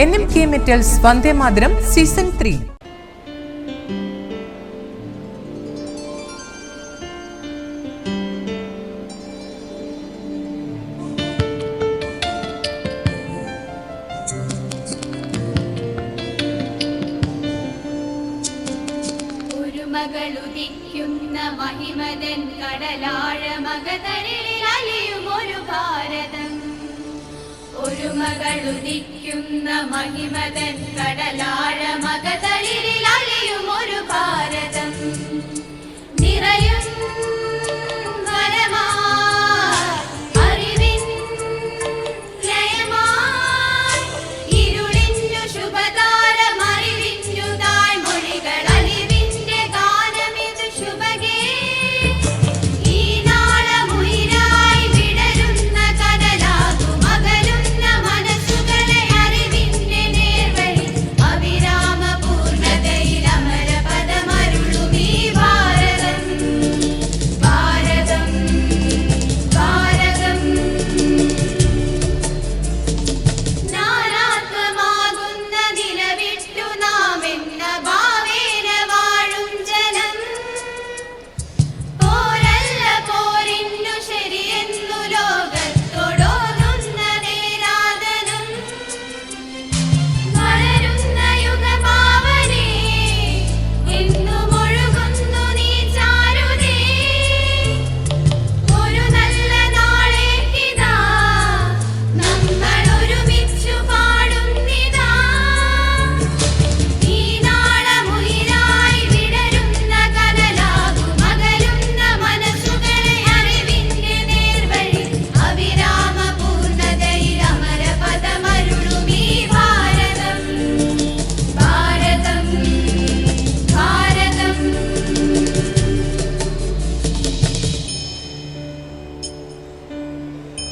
N M K metals Vande Mataram season three. മകളുദിക്കുന്ന മഹിമതൻ കടലാഴ മകതരലിൽ അലിയും ഒരു ഭാരതം. ഒരുമകളുദിക്കുന്ന മഹിമതൻ കടലായ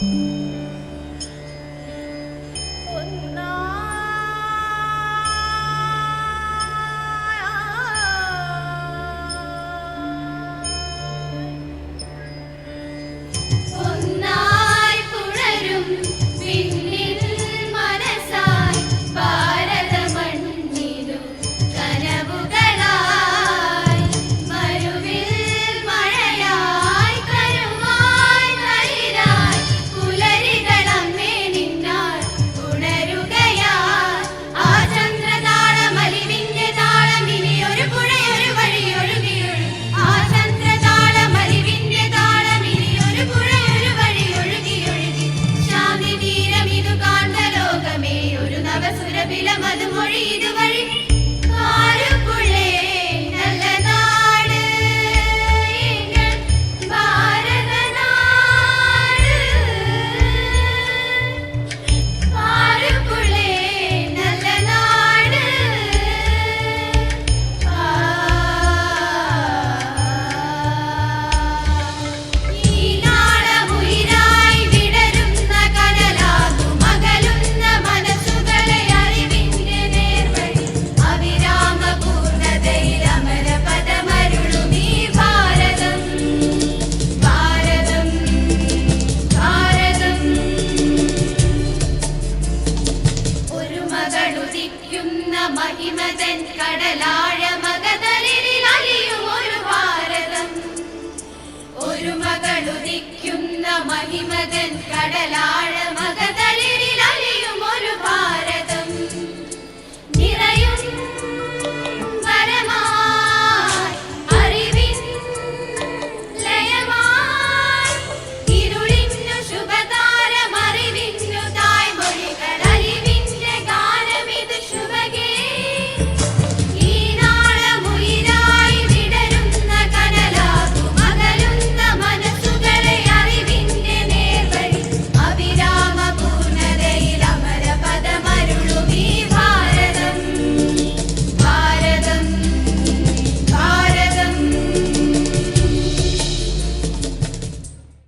Mm-hmm. മഹിമതൻ കടലാഴ മകതലിൽ അലിയും ഒരു ഭാരതം. ഒരു മകളുദിക്കുന്ന മഹിമതൻ കടലാഴ